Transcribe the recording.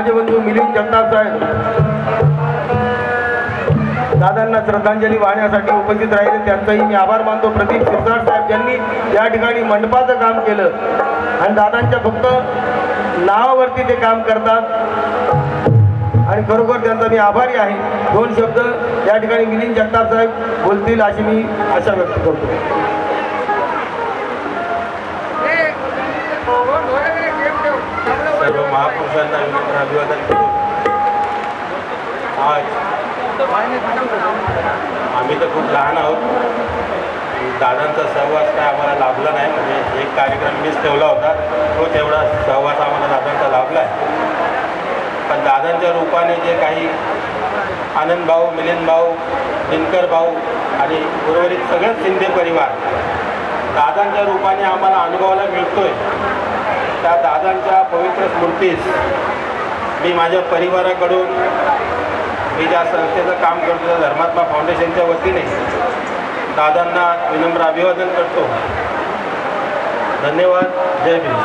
माझे बंधू मिलिंद जगताप साहेब. दादांना श्रद्धांजली वाहण्यासाठी उपस्थित राहिले. त्यांचाही मी आभार मानतो. प्रदीप शिरसाट साहेब यांनी या ठिकाणी मंडपाचं काम केलं. आणि दादांच्या फक्त नावावरती ते काम करतात. आणि खरोखर त्यांचा मी आभारी आहे. दोन शब्द या ठिकाणी मिलिंद जगताप साहेब बोलतील अशी मी आशा व्यक्त करतो. अभिवादन करून आज आम्ही तर खूप लहान आहोत. दादांचा सहवास काय आम्हाला लाभला नाही म्हणजे एक कार्यक्रम मीच ठेवला होता. तो तेवढा सहवास आम्हाला दादांचा लाभला आहे. पण दादांच्या रूपाने जे काही आनंद भाऊ मिलिंद भाऊ दिनकर भाऊ आणि उर्वरित सगळंच शिंदे परिवार दादांच्या रूपाने आम्हाला अनुभवायला मिळतोय. त्या दादांच्या स्फूर्तीस मी माझ्या परिवाराकडून मी ज्या संस्थेचं काम करतो त्या धर्मात्मा फाउंडेशनच्या वतीने दादांना विनम्र अभिवादन करतो. धन्यवाद. जय भीम.